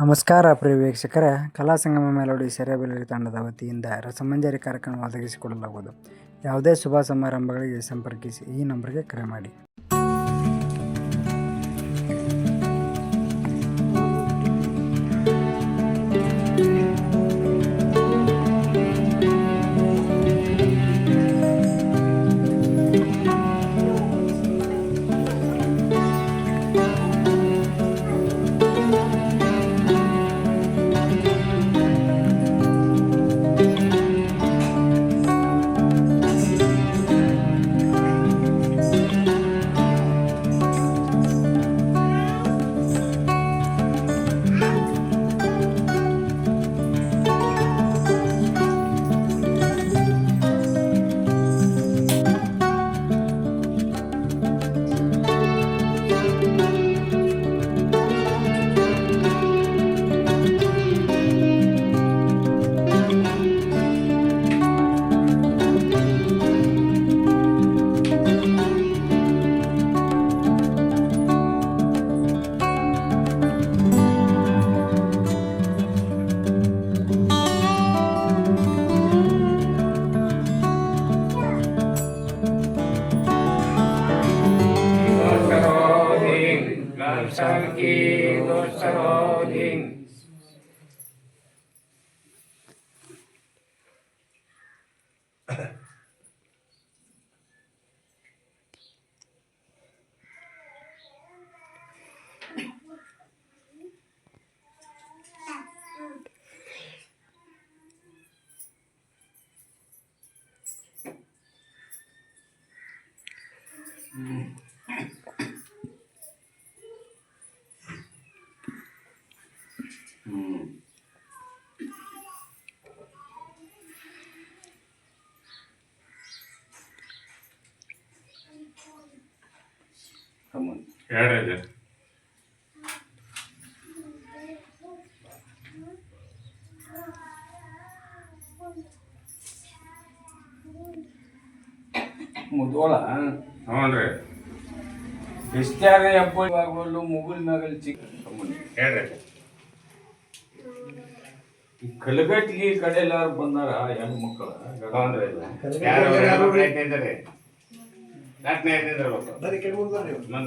ನಮಸ್ಕಾರ ಪ್ರಿಯ ವೀಕ್ಷಕರೇ. ಕಲಾ ಸಂಗಮ ಮೆಲೋಡಿ ಸೆರೆಬೆಲರಿ ತಂಡದ ವತಿಯಿಂದ ರಸಮಂಜರಿ ಕಾರ್ಯಕ್ರಮ ಒದಗಿಸಿಕೊಡಲಾಗುವುದು. ಯಾವುದೇ ಶುಭ ಸಮಾರಂಭಗಳಿಗೆ ಸಂಪರ್ಕಿಸಿ ಈ ನಂಬರ್ಗೆ ಕರೆ ಮಾಡಿ. संकी दुष्टरो ಮುದೋಳ ಹ್ಞೂನ್ರಿ. ಹಬ್ಬ ಹಬ್ಬಗಳು ಮುಗುಲ್ ಮ್ಯಾಗಲ್ ಚಿಕ್ಕ ಹೇಳ್ರಿ. ಈ ಕಲಗಟ್ಟಿಗೆ ಕಡೆ ಎಲ್ಲಾರು ಬಂದಾರ ಹೆಣ್ಣು ಮಕ್ಕಳ?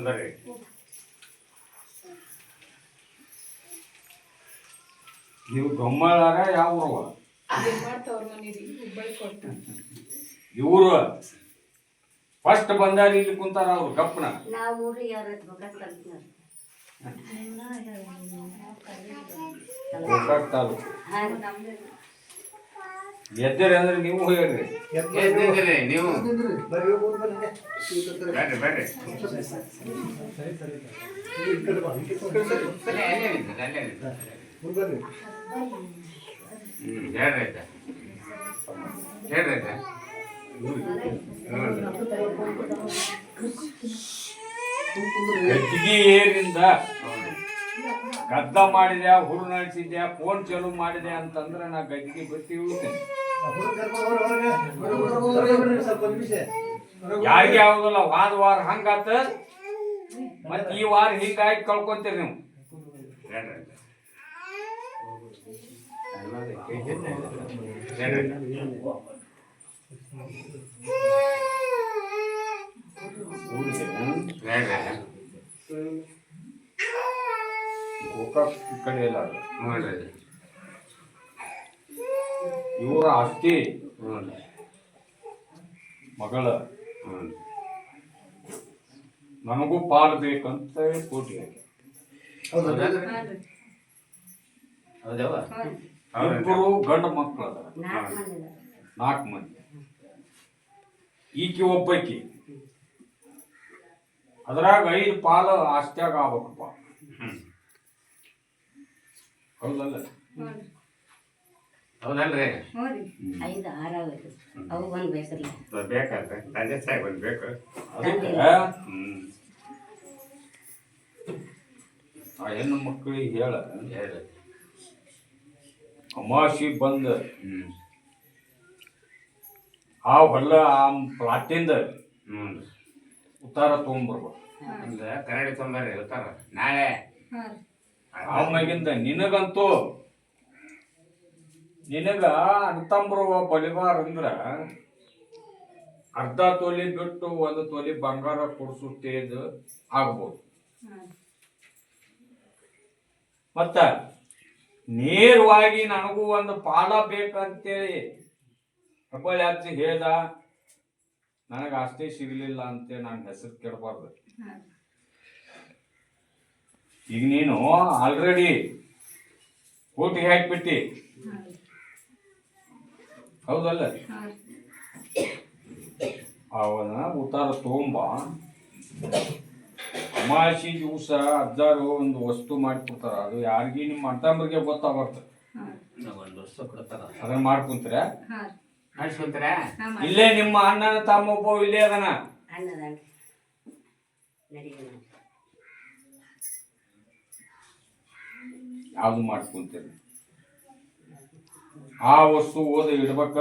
ಬರ್ರಿ ನೀವು ಗಮ್ಮಳಾರ ಯಾವ ಊರವ ಇವ್ರು? ಫಸ್ಟ್ ಬಂದಾರ ಇಲ್ಲಿ ಕುಂತಾರ ಅವ್ರು ಗಪ್ಪನ ನಾವು ಊರಿಗೆ ಯಾರು ಬೇಕಾಗ್ತದೆ ಗೋಕಾಕ್ ತಾಲೂಕು. ಎದ್ದೀರಿ ಅಂದ್ರೆ ನೀವು ಹೇಳ್ರಿ ಎದ್ದಿದ್ದೀರಿ ನೀವು. ಬರ್ರಿ ಬರ್ರಿ ಹೇಳ್ರಿ ಆಯ್ತಾ ಹೇಳ್ರಿ ಆಯ್ತಾ ಗದ್ದಿಗೆ ಏರಿಂದ ಗದ್ದ ಮಾಡಿದೆ, ಹುರು ನಡೆಸಿದ್ಯಾ ಫೋನ್ ಚಾಲು ಮಾಡಿದೆ ಅಂತಂದ್ರೆ ನಾ ಗದ್ದಿಗೆ ಬತ್ತಿ ಉಳಿತೇನೆ ಯಾರಿಗೆ ಆಗುದಿಲ್ಲ, ವಾದ ವಾರ ಹಂಗಾತ ಮತ್ ಈ ವಾರ ಹಿಂಗಾಗಿ ಕಳ್ಕೊಂತೀರಿ ನೀವು ಆಯ್ತಾ ಹೇಳ್ರಿ ಆಯ್ತಾ? ಹೇಳ್ರಿ ಆಯ್ತಾ? ಗೋಕಾಕ್ ಕಡೆ ಎಲ್ಲ ನೋಡ್ರಿ? ಇವರ ಅತ್ತಿ ಹ್ಞೂನ್ರಿ ಮಗಳ ನನಗೂ ಪಾಲು ಬೇಕಂತ ಕೋಟಿ ಇಬ್ಬರು ಗಂಡು ಮಕ್ಕಳು ಅದಾರ ನಾಲ್ಕು ಮಂದಿ ಈಕೆ ಒಬ್ಬಾಕಿ ಅದ್ರಾಗ ಐದು ಪಾಲು ಆಸ್ತಿಯಾಗ ಆಗ್ಬೇಕಪ್ಪ. ಹೌದಲ್ಲ? ಹೌದಲ್ರಿ? ಐದು ಅವು ಒಂದು ಬೇಕ್ರಿ ಬೇಕಾದ್ರೆ ತಂದೆ ಸಾಹೇಬ್ ಒಂದು ಬೇಕು ಆ ಹೆಣ್ಣು ಮಕ್ಕಳಿಗೆ ಹೇಳ. ಹೇಳ್ರಿ ಅಮಾಸಿ ಬಂದ. ಆ ಹೊಲ ಆ ಪ್ಲಾಟಿಂದ ಹ್ಞೂ ಉತ್ತಾರ ತಗೊಂಡ್ಬರ್ಬೋದು ಅಂದ್ರೆ ಕನ್ನಡಿ ತೊಂಬರ್ರಿ ಹೇಳ್ತಾರ ನಾಳೆ ಅವನಾಗಿಂದ ನಿನಗಂತೂ ನಿನಗ ಅಂತಂಬ್ರವ ಬಲಿವಾರ ಅಂದ್ರ ಅರ್ಧ ತೊಲಿ ಬಿಟ್ಟು ಒಂದು ತೊಲಿ ಬಂಗಾರ ಕೊಡ್ಸು ತೇಜ ಆಗ್ಬೋದು. ಮತ್ತ ನೇರವಾಗಿ ನನಗೂ ಒಂದು ಪಾಲ ಬೇಕಂತೇಳಿ ಹೆಬ್ಬಳ್ಳಿ ಹಚ್ಚಿ ಹೇಳ್ದ ನನಗೆ ಅಷ್ಟೇ ಸಿಗಲಿಲ್ಲ ಅಂತ ನನ್ನ ಹೆಸರು ಕೆಡಬಾರ್ದು. ಈಗ ನೀನು ಆಲ್ರೆಡಿ ಕೋಟಿ ಹಾಕ್ಬಿಟ್ಟಿ. ಹೌದಲ್ಲ? ಅವನ ಉತ್ತಾರ ತಗೊಂಬ. ಅಮಾಸಿ ದಿವಸ ಅಜ್ಜಾರು ಒಂದು ವಸ್ತು ಮಾಡಿಕೊಡ್ತಾರ. ಅದು ಯಾರಿಗೆ ನಿಮ್ಮ ಅಣ್ಣತಮ್ಮರಿಗೆ ಗೊತ್ತಾಗ್ಬಾರ್ದು. ಒಂದು ವಸ್ತು ಕೊಡ್ತಾರ. ಅದನ್ನ ಮಾಡ್ಕೊಂತೀರ ಮಾಡಿಸ್ಕೊಂತಾರ? ಇಲ್ಲೇ ನಿಮ್ಮ ಅಣ್ಣನ ತಮ್ಮ ಒಬ್ಬ ಇಲ್ಲೇ ಅದನ? ಅಣ್ಣದಾನ್ರಿ ಯಾವ್ದು ಮಾಡ್ಕೊಂತೀರಿ? ಆ ವಸ್ತು ಓದ ಇಡ್ಬೇಕ?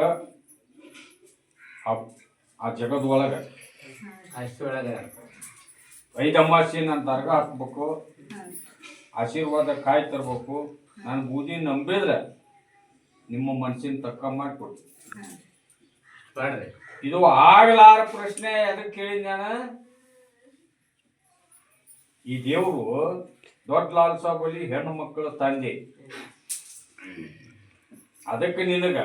ಆ- ಆ ಜಗದ ಒಳಗ ಅಷ್ಟೊಳಗ ನನ್ನ ದರ್ಗ ಹಾಕ್ಬೇಕು. ಆಶೀರ್ವಾದ ಕಾಯಿ ತರ್ಬೇಕು. ನಾನು ಬೂದಿ ನಂಬಿದ್ರೆ ನಿಮ್ಮ ಮನಸ್ಸಿನ ತಕ್ಕ ಮಾಡಿಕೊಡ್ತೀನಿ. ಮಾಡ್ರಿ ಇದು ಆಗಲಾರ ಪ್ರಶ್ನೆ ಅದಕ್ಕೆ ಕೇಳಿದ ನಾನು. ಈ ದೇವರು ದೊಡ್ಡ ಲಾಲ್ ಸಾಬ್ ಅಲ್ಲಿ ಹೆಣ್ಣು ಮಕ್ಕಳ ತಂದೆ. ಅದಕ್ಕೆ ನಿನಗ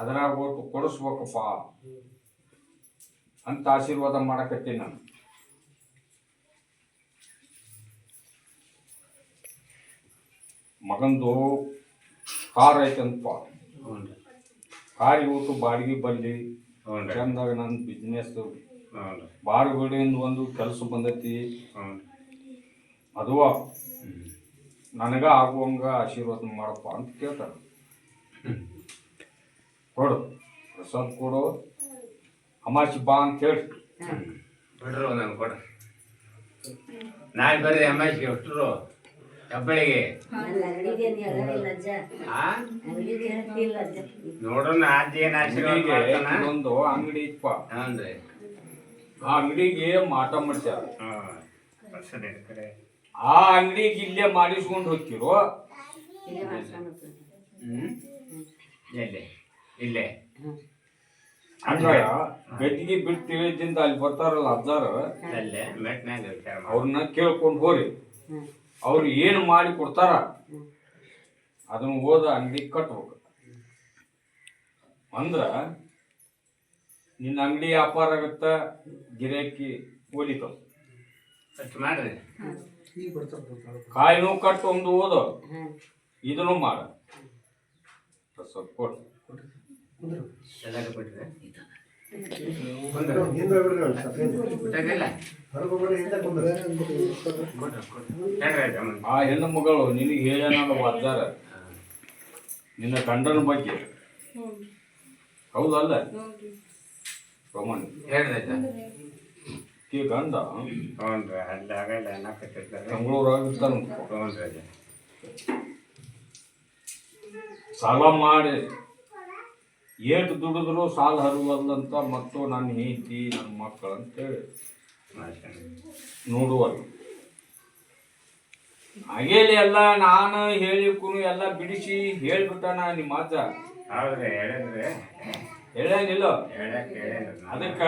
ಅದರಾಗ ಒಟ್ಟು ಕೊಡಿಸ್ಬೇಕಪ್ಪ ಅಂತ ಆಶೀರ್ವಾದ ಮಾಡಕತ್ತೀನಿ ನಾನು. ಮಗಂದು ಕಾರ್ ಐತಂತಪ್ಪ. ಕಾರ್ ಇವತ್ತು ಬಾಡಿಗೆ ಬಂದಿ ಚಂದಾಗ ನನ್ನ ಬಿಸ್ನೆಸ್ ಹ್ಞೂ ಒಂದು ಕೆಲಸ ಬಂದೈತಿ. ಹ್ಞೂ ಅದು ನನಗ ಆಗುವಂಗ ಆಶೀರ್ವಾದ ಮಾಡಪ್ಪ ಅಂತ ಕೇಳ್ತಾರೆ. ಕೊಡು ಪ್ರಸಾದ್ ಕೊಡು. ಅಮಾಸಿ ಬಾ ಅಂತ ಹೇಳಿ. ಬಿಡ್ರು ನಾನು ಕೊಡ ನಾಳೆ ಬರ್ರಿ ಅಮಾಸಿ ಅಷ್ಟರು ಹೆಬ್ಬಳಿಗೆ ನೋಡೋಣ ಅಜ್ಜ ಏನು ಆಶೀರ್ವಾದ ಒಂದು ಅಂಗಡಿ ಇಪ್ಪ ಅಂದ್ರೆ ರೀ. ಆ ಅಂಗಡಿಗೆ ಮಾಟ ಮಾಡ್ಸ್ಯಾರ. ಆ ಅಂಗಡಿಗೆ ಇಲ್ಲೇ ಮಾಡಿಸ್ಕೊಂಡು ಹೋಗ್ತಿರೋ? ಎಲ್ಲಿ ಇಲ್ಲೇ ಹಂಗ ಗದ್ದಿಗೆ ಬಿಟ್ಟು ತಿಳಿದಿಂದ ಅಲ್ಲಿ ಬರ್ತಾರಲ್ಲ ಅಜ್ಜಾರ? ಅವ್ರನ್ನ ಕೇಳ್ಕೊಂಡು ಹೋರಿ. ಹ್ಮ್. ಅವ್ರು ಏನು ಮಾಡಿ ಕೊಡ್ತಾರ? ಅದನ್ನು ಓದ ಅಂಗಡಿ ಕಟ್ಬೇಕು. ಅಂದ್ರ ನಿನ್ನ ಅಂಗಡಿ ವ್ಯಾಪಾರ ಆಗತ್ತ ಗಿರಾಕಿ ಓಲಿತಾವ ಕಟ್ ಮಾಡ್ರಿ. ಕಾಯಿನೂ ಕಟ್ಟು ಒಂದು ಓದು. ಇದನ್ನು ಮಾಡ. ಸ್ವಲ್ಪ ಕೊಡು. ಆ ಹೆಣ್ಣು ಮಗಳು ನಿನಗೆ ಹೇಳೋಣ ವಾದ್ದಾರ ನಿನ್ನ ಗಂಡನ ಬಗ್ಗೆ. ಹೌದಲ್ಲ? ಅಜ್ಜ. ಈ ಗಂಡ? ಬೆಂಗಳೂರಾಗಿರ್ತಾನ ಸಾಲ ಮಾಡಿ. ಏಟು ದುಡಿದ್ರು ಸಾಲ ಹರಿವಲ್ಲಂತ ಮತ್ತು ನನ್ನ ಹೆಂಡತಿ ನನ್ನ ಮಕ್ಕಳು ಅಂತೇಳಿ ಹೇಳಿ. ನೋಡುವಲ್ಲ ಹಾಗೇಲಿ ಎಲ್ಲ ನಾನು ಹೇಳಿಕ್ಕೂ ಎಲ್ಲ ಬಿಡಿಸಿ ಹೇಳ್ಬಿಟ್ಟಾನ ನಿಮ್ಮ ಅಜ್ಜ. ಹೇಳಂಗಿಲ್ಲ ಹೇಳಕ್. ಅದಕ್ಕ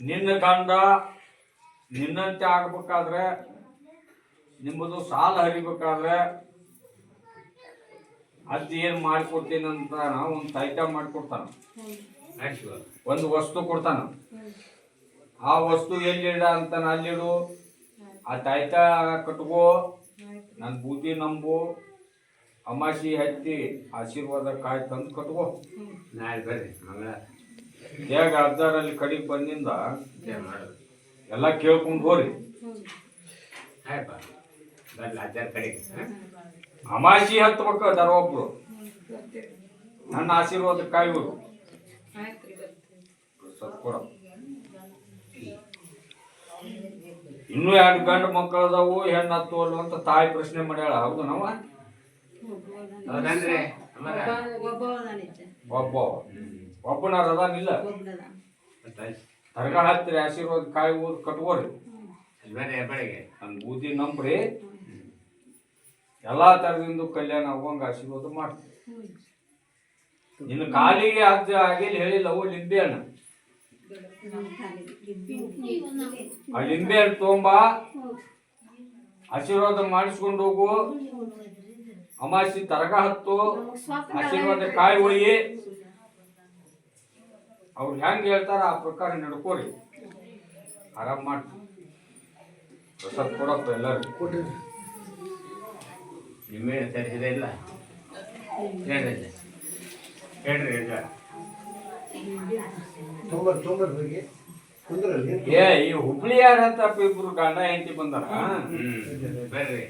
ನಿನ್ನ ಕಂಡ ನಿನ್ನಂತೆ ಆಗ್ಬೇಕಾದ್ರೆ ನಿಮ್ಮದು ಸಾಲ ಹರಿಬೇಕಾದ್ರೆ ಅದ್ ಏನ್ ಮಾಡ್ಕೊಡ್ತೀನಿ ಅಂತ ಒಂದು ತಾಯ್ತ ಮಾಡ್ಕೊಡ್ತಾನ. ಒಂದು ವಸ್ತು ಕೊಡ್ತಾನ. ಆ ವಸ್ತು ಎಲ್ಲಿಡ ಅಂತ ಅಲ್ಲಿಡು ಆ ತಾಯ್ತ ಕಟ್ಕೋ ನನ್ನ ಬೂದಿ ನಂಬು ಅಮಾಸಿ ಹತ್ತಿ ಆಶೀರ್ವಾದ ಕಾಯಿ ತಂದು ಕಟ್ಕೋ. ನಾಳೆ ಬರ್ರಿ ಹೇಗ ಅರ್ಧಾರಲ್ಲಿ ಕಡೆಗೆ ಬಂದಿಂದ ಎಲ್ಲ ಕೇಳ್ಕೊಂಡು ಹೋರಿ. ಬರ್ಲಿ ಅಜ್ಜರ ಕಡೆಗೆ? ಅಮಾಸಿ ಹತ್ಬೇಕು ಅದರ ಒಬ್ರು. ನನ್ನ ಆಶೀರ್ವಾದ ಕಾಯುವರು ಆಯ್ತು ರೀ ಬರ್ತೀವಿ ಸ್ವಲ್ಪ ಇನ್ನೂ ಎರಡು ಗಂಡು ಮಕ್ಕಳು ಅದಾವು ಹೆಣ್ಣು ಹತ್ತು ಅಲ್ಲ ಅಂತ ತಾಯಿ ಪ್ರಶ್ನೆ ಮಾಡ್ಯಾಳ. ಹೌದು ನಾವ? ಅಮ್ಮರ ಒಬ್ಬ. ಒಬ್ಬನಾರ ಅದಾನಿಲ್ಲ ಒಬ್ಬನದ ಹತ್ತಿರಿ ಆಶೀರ್ವಾದ ಕಾಯಿ ಊರ್ ಕಟ್ಕೋರಿ ಹೆಬ್ಬಳಿಗೆ? ನನ್ನ ಬೂದಿ ನಂಬ್ರಿ. ಎಲ್ಲಾ ತರದಿಂದ ಕಲ್ಯಾಣ ಆಗುವಂಗ ಆಶೀರ್ವಾದ ಮಾಡ್ತೀವಿ. ನಿನ್ನ ಕಾಲಿಗೆ ಅಜ್ಜ ಆಗಿಲ್ಲ, ಹೇಳಿಲ್ಲ ಅವು ಲಿಂಬೆ ಹಣ್ಣು ಆ ಲಿಂಬೆ ಹಣ್ಣು ತೊಗೊಂಬ. ಆಶೀರ್ವಾದ ಮಾಡಿಸ್ಕೊಂಡು ಹೋಗು. ಅಮಾಸಿ ತರಗ ಹತ್ತು. ಆಶೀರ್ವಾದ ಕಾಯಿ ಒಯ್ಯಿ ಅವ್ರು ಹೆಂಗ್ ಹೇಳ್ತಾರ ಆ ಪ್ರಕಾರ ನಡ್ಕೋರಿ. ಆರಾಮ್ ಮಾಡ್ತೀವಿ ಪ್ರಸಾದ್ ಕೊಡಪ್ಪ ಎಲ್ಲರಿಗೂ. ನಿಮ್ಮೇನು ತರಿಸಿದೆ ಇಲ್ಲ? ಹೇಳ್ರಿ ಹೇಳ್ರಿ ಇಲ್ಲ ತೊಂಬರ್ ತೊಂಬರ್ ಹೋಗಿ ಕುಂದ್ರಲ್ಲಿ. ಏ ಈ ಹುಬ್ಳಿ ಯಾರ ಅಂತ ಇಬ್ಬರು ಗಂಡ ಹೆಂಡತಿ ಬಂದಾರ? ಬರ್ರಿ.